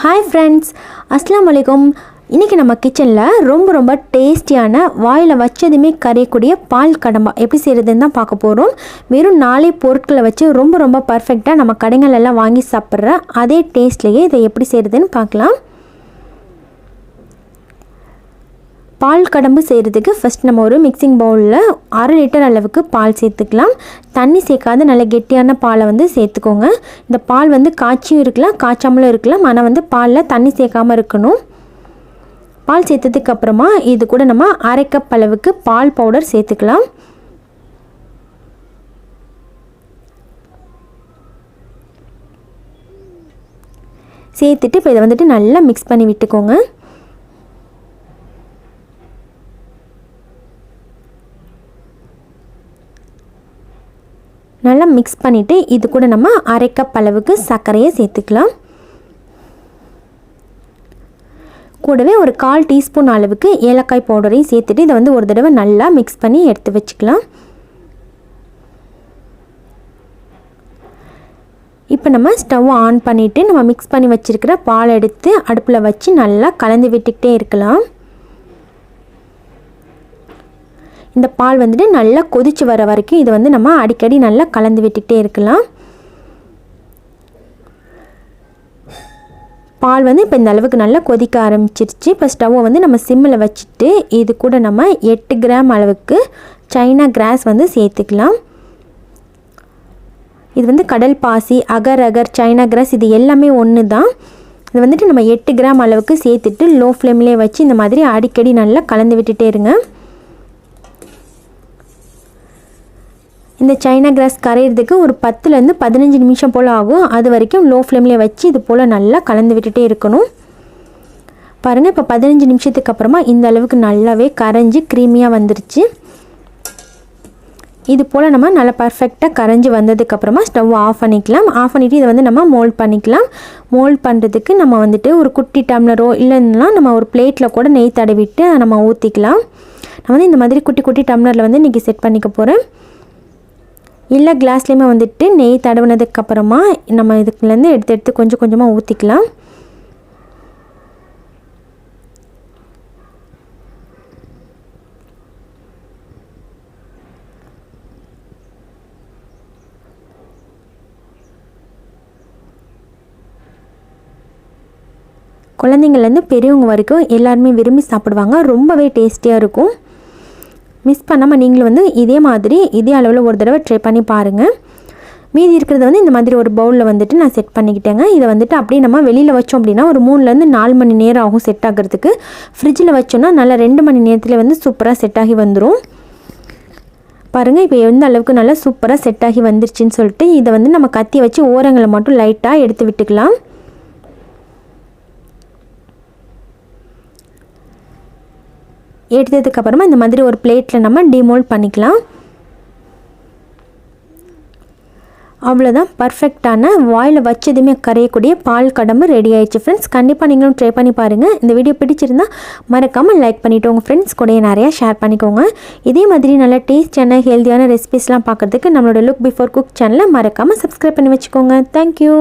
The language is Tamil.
ஹாய் ஃப்ரெண்ட்ஸ் அஸ்லாம் வலைக்கம் இன்றைக்கி நம்ம கிச்சனில் ரொம்ப ரொம்ப டேஸ்டியான வாயில் வச்சதுமே கரையக்கூடிய பால் கடம்பா எப்படி செய்கிறதுன்னு தான் பார்க்க போகிறோம் வெறும் நாலே பொருட்களை வச்சு ரொம்ப ரொம்ப பர்ஃபெக்டாக நம்ம கடைகளெல்லாம் வாங்கி சாப்பிட்ற அதே டேஸ்ட்லேயே இதை எப்படி செய்கிறதுன்னு பார்க்கலாம். பால் கடம்பு செய்கிறதுக்கு ஃபஸ்ட் நம்ம ஒரு மிக்சிங் பவுலில் அரை லிட்டர் அளவுக்கு பால் சேர்த்துக்கலாம். தண்ணி சேர்க்காத நல்ல கெட்டியான பாலை வந்து சேர்த்துக்கோங்க. இந்த பால் வந்து காய்ச்சியும் இருக்கலாம் காய்ச்சாமலும் இருக்கலாம் ஆனால் வந்து பாலில் தண்ணி சேர்க்காமல் இருக்கணும். பால் சேர்த்ததுக்கு அப்புறமா இது கூட நம்ம அரை கப் அளவுக்கு பால் பவுடர் சேர்த்துக்கலாம். சேர்த்துட்டு இப்போ இதை வந்துட்டு நல்லா மிக்ஸ் பண்ணி விட்டுக்கோங்க. நல்லா மிக்ஸ் பண்ணிவிட்டு இது கூட நம்ம அரை கப் அளவுக்கு சர்க்கரையை சேர்த்துக்கலாம். கூடவே ஒரு கால் டீஸ்பூன் அளவுக்கு ஏலக்காய் பவுடரையும் சேர்த்துட்டு இதை வந்து ஒரு தடவை நல்லா மிக்ஸ் பண்ணி எடுத்து வச்சுக்கலாம். இப்போ நம்ம ஸ்டவ் ஆன் பண்ணிவிட்டு நம்ம மிக்ஸ் பண்ணி வச்சுருக்கிற பால் எடுத்து அடுப்பில் வச்சு நல்லா கலந்து விட்டுக்கிட்டே இருக்கலாம். இந்த பால் வந்துட்டு நல்லா கொதிச்சு வர வரைக்கும் இது வந்து நம்ம அடிக்கடி நல்லா கலந்து விட்டுக்கிட்டே இருக்கலாம். பால் வந்து இப்போ இந்த அளவுக்கு நல்லா கொதிக்க ஆரம்பிச்சிருச்சு. இப்போ ஸ்டவ்வை வந்து நம்ம சிம்மில் வச்சுட்டு இது கூட நம்ம எட்டு கிராம் அளவுக்கு சைனா கிராஸ் வந்து சேர்த்துக்கலாம். இது வந்து கடல் பாசி அகர் அகர் சைனா கிராஸ் இது எல்லாமே ஒன்று தான். இது வந்துட்டு நம்ம எட்டு கிராம் அளவுக்கு சேர்த்துட்டு லோ ஃப்ளேம்லேயே வச்சு இந்த மாதிரி அடிக்கடி நல்லா கலந்து விட்டுட்டே இருங்க. இந்த சைனா கிராஸ் கரையிறதுக்கு ஒரு பத்துலேருந்து பதினஞ்சு நிமிஷம் போல் ஆகும். அது வரைக்கும் லோ ஃப்ளேம்லேயே வச்சு இது போல் நல்லா கலந்து விட்டுட்டே இருக்கணும். பாருங்கள் இப்போ பதினஞ்சு நிமிஷத்துக்கு அப்புறமா இந்த அளவுக்கு நல்லாவே கரைஞ்சி க்ரீமியாக வந்துருச்சு. இது போல் நம்ம நல்லா பர்ஃபெக்டாக கரைஞ்சி வந்ததுக்கப்புறமா ஸ்டவ் ஆஃப் பண்ணிக்கலாம். ஆஃப் பண்ணிவிட்டு இதை வந்து நம்ம மோல்ட் பண்ணிக்கலாம். மோல்ட் பண்ணுறதுக்கு நம்ம வந்துட்டு ஒரு குட்டி டம்ளரோ இல்லைன்னா நம்ம ஒரு பிளேட்டில் கூட நெய் தடவிட்டு நம்ம ஊற்றிக்கலாம் நான் வந்து இந்த மாதிரி குட்டி குட்டி டம்ளரில் வந்து இன்றைக்கி செட் பண்ணிக்க போகிறேன் இல்லை கிளாஸ்லேயுமே வந்துட்டு நெய் தடவினதுக்கப்புறமா நம்ம இதுக்குலேருந்து எடுத்து எடுத்து கொஞ்சம் கொஞ்சமாக ஊற்றிக்கலாம் குழந்தைங்கள்லேருந்து பெரியவங்க வரைக்கும் எல்லாருமே விரும்பி சாப்பிடுவாங்க. ரொம்பவே டேஸ்டியாக இருக்கும். மிஸ் பண்ணாமல் நீங்களும் வந்து இதே மாதிரி இதே அளவில் ஒரு தடவை ட்ரை பண்ணி பாருங்கள் மீதி இருக்கிறத வந்து இந்த மாதிரி ஒரு பவுலில் வந்துட்டு நான் செட் பண்ணிக்கிட்டேங்க. இதை வந்துட்டு அப்படியே நம்ம வெளியில் வச்சோம் அப்படின்னா ஒரு மூணுலேருந்து நாலு மணி நேரம் ஆகும் செட் ஆகிறதுக்கு. ஃப்ரிட்ஜில் வச்சோன்னா நல்லா ரெண்டு மணி நேரத்தில் வந்து சூப்பராக செட் ஆகி வந்துடும் பாருங்கள் இப்போ எந்த அளவுக்கு நல்லா சூப்பராக செட் ஆகி வந்துருச்சுன்னு சொல்லிட்டு இதை வந்து நம்ம கத்தி வச்சு ஓரங்களை மட்டும் லைட்டாக எடுத்து விட்டுக்கலாம். எடுத்ததுக்கப்புறமா இந்த மாதிரி ஒரு பிளேட்டில் நம்ம டிமோல்ட் பண்ணிக்கலாம். அவ்வளோதான் பர்ஃபெக்டான வாயில் வச்சதுமே கரையக்கூடிய பால் கடம்பு ரெடி ஆயிடுச்சு ஃப்ரெண்ட்ஸ் கண்டிப்பாக நீங்களும் ட்ரை பண்ணி பாருங்கள் இந்த வீடியோ பிடிச்சிருந்தா மறக்காமல் லைக் பண்ணிவிட்டு உங்கள் ஃப்ரெண்ட்ஸ் கூட நிறையா ஷேர் பண்ணிக்கோங்க. இதே மாதிரி நல்ல டேஸ்டான ஹெல்த்தியான ரெசிபிஸ்லாம் பார்க்குறதுக்கு நம்மளோட லுக் பிஃபோர் குக் சேனலை மறக்காமல் சப்ஸ்கிரைப் பண்ணி வச்சுக்கோங்க. தேங்க்யூ